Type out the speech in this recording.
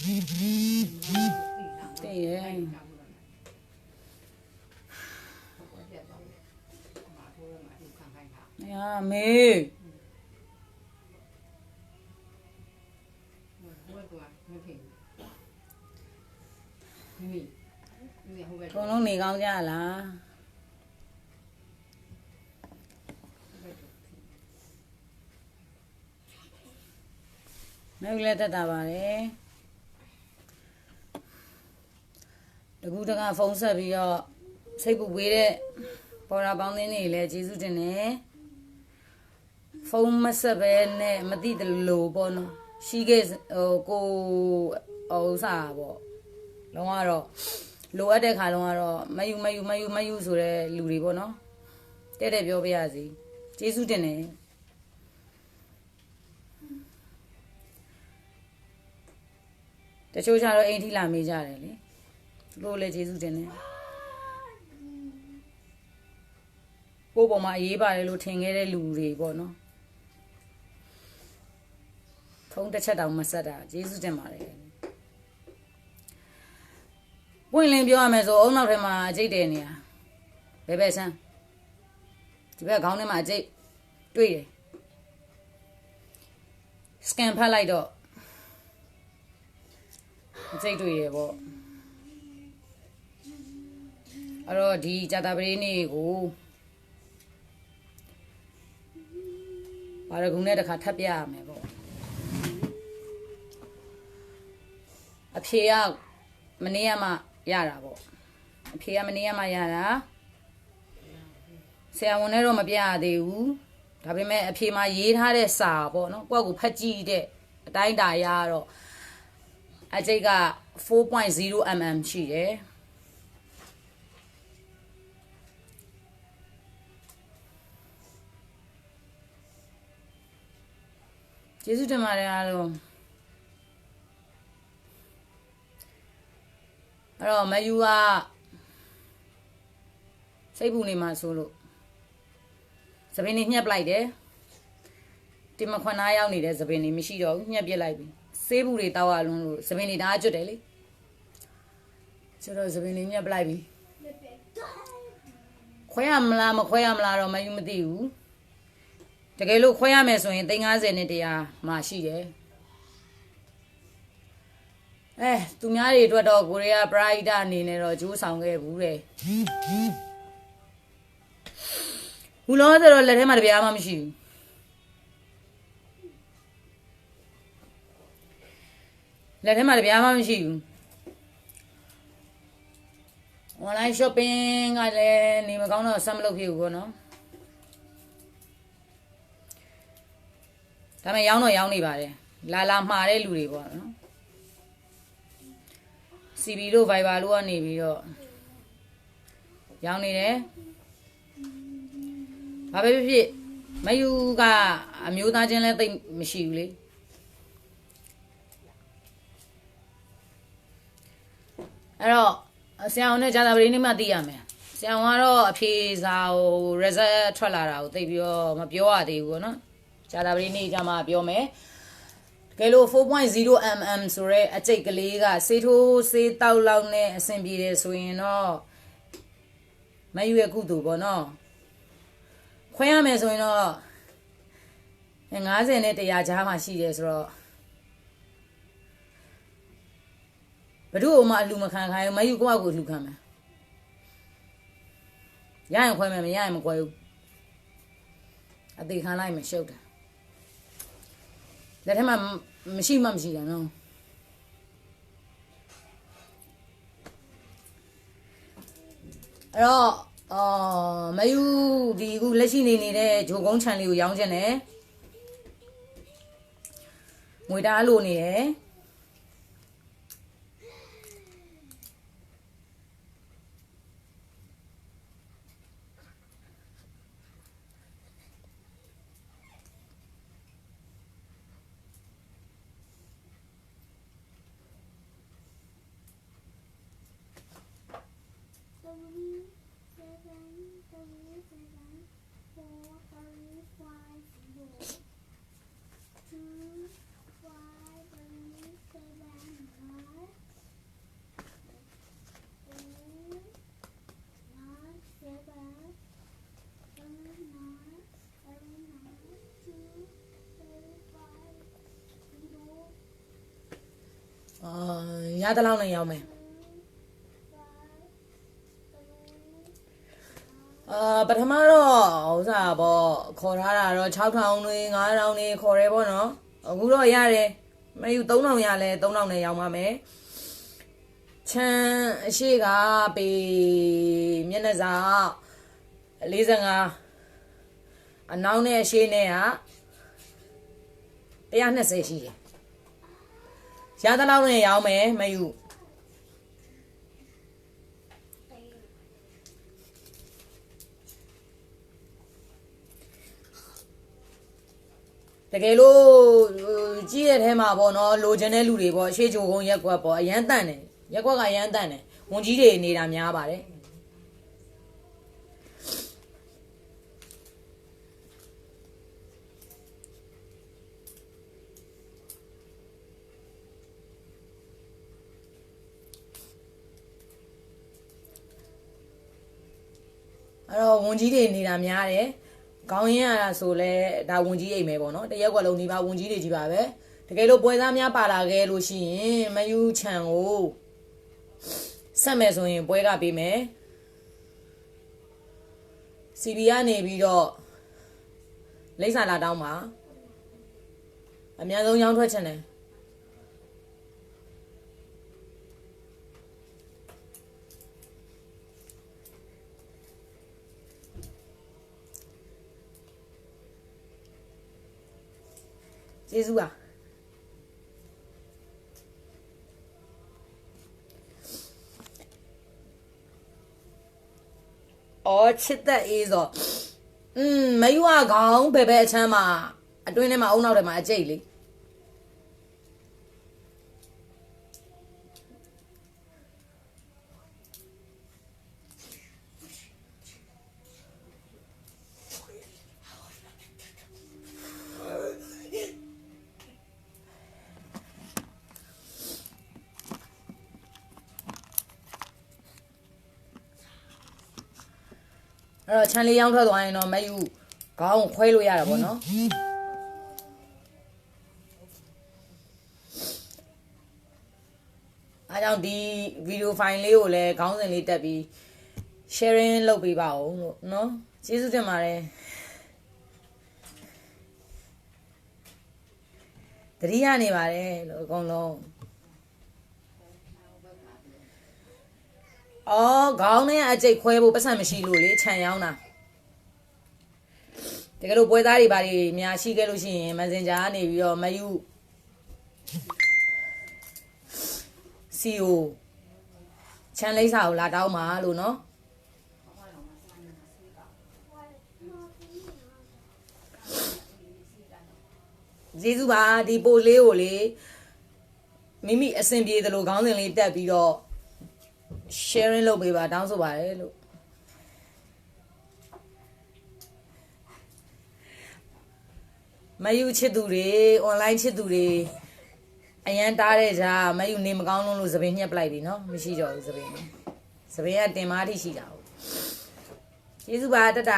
တည်ရဲ့ညာမေထုံလုံးနေကောင်းကြလားမေလည်းတက်တာပါတယ်တ ကူတကဖုန်းဆက်ပြီးတော့စိတ်ပူပေးတဲ့ပေါ်ရာပေါင်းသင်းတွေလည်းကျေးဇူးတင်တယ်ဖုန်းမဆက်ပဲနဲ့မသိတယ်လို့ပေါ့နော်ရှိခဲ့ဟိုကိုဟိုဥစားပေါ့လုံးဝတော့လိုအပ်တဲ့ခါလုံးကတော့မယူမယူမယူမယူဆိုတဲ့လူတွေပေါ့နော်တဲ့တဲ့ပြောပြရစီကျေးဇူးတင်တယ်တချို့ကျတော့အိမ်ထိလာမေးကြတယ်လေ သူတို့လည်းကျေးဇူးတင်တယ်ကိုယ့်ပေါ်မှာအေးပါတယ်လို့ထင်ခဲ့တဲ့လူတွေပေါ့နော်ထုံးတစ်ချက်တောင်မဆက်တာကျေးဇူးတင်ပါတယ်ပွင့်လင်းပြောရမယ်ဆိုအုံနောက်ထဲမှာအကျိတ်တယ်နေတာဘယ်ဘက်ဆန်းဒီဘက်ခေါင်းထဲမှာအကျိတ်တွေ့တယ်စကန်ဖတ်လိုက်တော့အကျိတ်တွေ့ရပေါ့ အဲ့တော့ဒီကြာတာပရိနေ့ကိုဘာရကုန်းနဲ့တစ်ခါထပ်ပြရမယ်ပေါ့အဖေကမနေ့ကမှရတာပေါ့အဖေကမနေ့ကမှရတာဆရာဝန်နဲ့တော့မပြရသေးဘူးဒါပေမဲ့အဖေမှာရေးထားတဲ့စာပေါ့နော်ကိုယ့်ကိုဖတ်ကြည့်တဲ့အတိုင်းတာရတော့အကျိတ်က4.0 mm ရှိတယ် ကျေးဇူးတင်ပါတယ်အားလုံးအဲ့တော့မယူကစိတ်ပူနေမှာဆိုလို့သပင်းနေညှက်ပလိုက်တယ်တင်မခွန်သားရောက်နေတဲ့သပင်းနေမရှိတော့ဘူးညှက်ပြစ်လိုက်ပြီဆေးဘူးတွေတောက်ရလွန်းလို့သပင်းနေတအားကျွတ်တယ်လေဆိုတော့သပင်းနေညှက်ပလိုက်ပြီခွဲရမလားမခွဲရမလားတော့မယူမသိဘူး တကယ်လို့ခွဲရမယ်ဆိုရင်350နဲ့တရားမှရှိတယ်အဲသူများတွေအတွက်တော့ကိုရီးယားပရိုက်တာအနေနဲ့တော့ကြိုးဆောင်ခဲ့ဘူးတဲ့ဘူးလို့ဆိုတော့လက်ထဲမှာတပြားမှမရှိဘူးလက်ထဲမှာတပြားမှမရှိဘူး online shopping ကလည်းနေမကောင်းတော့ဆက်မလုပ်ဖြစ်ဘူးပေါ့နော် ဒါပေမဲ့ရောင်းတော့ရောင်းနေပါတယ်လာလာမှားတဲ့လူတွေပေါ့နော် CB တို့ Viber တို့ကနေပြီးတော့ရောင်းနေတယ်ဘာပဲဖြစ်ဖြစ်မယူကအမျိုးသားချင်းလည်းသိပ်မရှိဘူးလေအဲ့တော့ဆရာအောင်နဲ့ဂျာတာပရင်းနေမှသိရမယ်ဆရာအောင်ကတော့အဖြေစာကို result ထွက်လာတာကိုသိပြီးတော့မပြောရသေးဘူးပေါ့နော် ဂျာတာပရင်းနေကြမှာပြောမယ်ကဲလို့4.0 mm ဆိုရဲအကျိတ်ကလေးကစေးထိုးစေးတောက်လောက်နဲ့အဆင်ပြေတယ်ဆိုရင်တော့မယူရကုတူပေါ့နော်ခွဲရမယ်ဆိုရင်တော့50နဲ့100ကြားမှာရှိတယ်ဆိုတော့ဘယ်သူ့မှအလူမခံခိုင်းဘူးမယူကိုယ့်အကူလူခံမယ်ရရင်ခွဲမယ်မရရင်မခွဲဘူးအသေးခံလိုက်မရှုပ်တယ် လက်ထက်မှာမရှိမှမရှိတာနော်အဲ့တော့အော်မယူဒီခုလက်ရှိနေနေတဲ့ဂျိုကုန်းချန်လေးကိုရောင်းချင်တယ်ငွေတားလို့နေတယ် Uh, yeah, the lawn, yeah, man. ပထမတော့ဥစားပေါ့ခေါ်ထားတာတော့6000တွေ9000တွေခေါ်ရဲပေါ့နော်အခုတော့ရတယ်မယူ3000ရလဲ3000နဲ့ရောင်းပါမယ်ချမ်းအရှိကပေမျက်နှာစာ45အနောက်နဲ့အရှိနဲ့က120ရှိတယ်ရသလောက်နဲ့ရောင်းမယ်မယူ တကယ်လို့ဟိုကြီးရဲ့ထဲမှာပေါ့နော်လိုချင်တဲ့လူတွေပေါ့ရှေ့ချိုကုန်းရက်ကွက်ပေါ့အရန်တန့်တယ်ရက်ကွက်ကရန်တန့်တယ်ဝန်ကြီးတွေနေတာများပါတယ်အဲ့တော့ဝန်ကြီးတွေနေတာများတယ် ခေါင်းရင်းရတာဆိုလဲဒါဝန်ကြီးအိမ်ပဲပေါ့နော်တရက်ကွက်လုံးဒီပါဝန်ကြီးတွေကြီးပါပဲတကယ်လို့ပွဲသားများပါလာခဲ့လို့ရှိရင်မယူချန်ကိုဆက်မယ်ဆိုရင်ပွဲကပေးမယ် CB ကနေပြီးတော့လိမ့်စာလာတောင်းပါအများဆုံးရောင်းထွက်ချင်တယ် ကျေးဇူးပါအော်ချစ်သက်အေးဆိုอืมမယူကခေါင်းဘယ်ဘက်အချမ်းမှာအတွင်းထဲမှာအုံနောက်ထဲမှာအကျိတ်လေ အဲ့တော့ချမ်းလေးရောင်းထွက်သွားရင်တော့မယူခေါင်းကိုခွဲလို့ရတာပေါ့နော်အားကြောင့်ဒီဗီဒီယိုဖိုင်လေးကိုလည်းခေါင်းစဉ်လေးတက်ပြီး sharing လုပ်ပေးပါဦးလို့နော်ကျေးဇူးတင်ပါတယ်တတိယနေပါတယ်လို့အကုန်လုံး အော်ခေါင်းနဲ့အကျိတ်ခွဲဖို့ပတ်စံမရှိလို့လေခြံရောင်းတာတကယ်လို့ပွဲသားတွေဘာတွေများရှိခဲ့လို့ရှိရင် Messenger ကနေပြီးတော့မယူ CEO ချန်လိမ့်စာကိုလာတောင်းပါလို့နော်ကျေးဇူးပါဒီပို့လေးကိုလေမိမိအဆင်ပြေသလိုခေါင်းစဉ်လေးတက်ပြီးတော့ sharing လုပ်ပေးပါတောင်းဆိုပါတယ်လို့မယူချစ်သူတွေ online ချစ်သူတွေအရန်တားတဲ့ဂျာမယူနေမကောင်းလုံးလို့သပင်ညှက်ပလိုက်ပြီနော်မရှိတော့ဘူးသပင်သပင်ကတင်မာတိရှိတာဟုတ်ကျေးဇူးပါတတ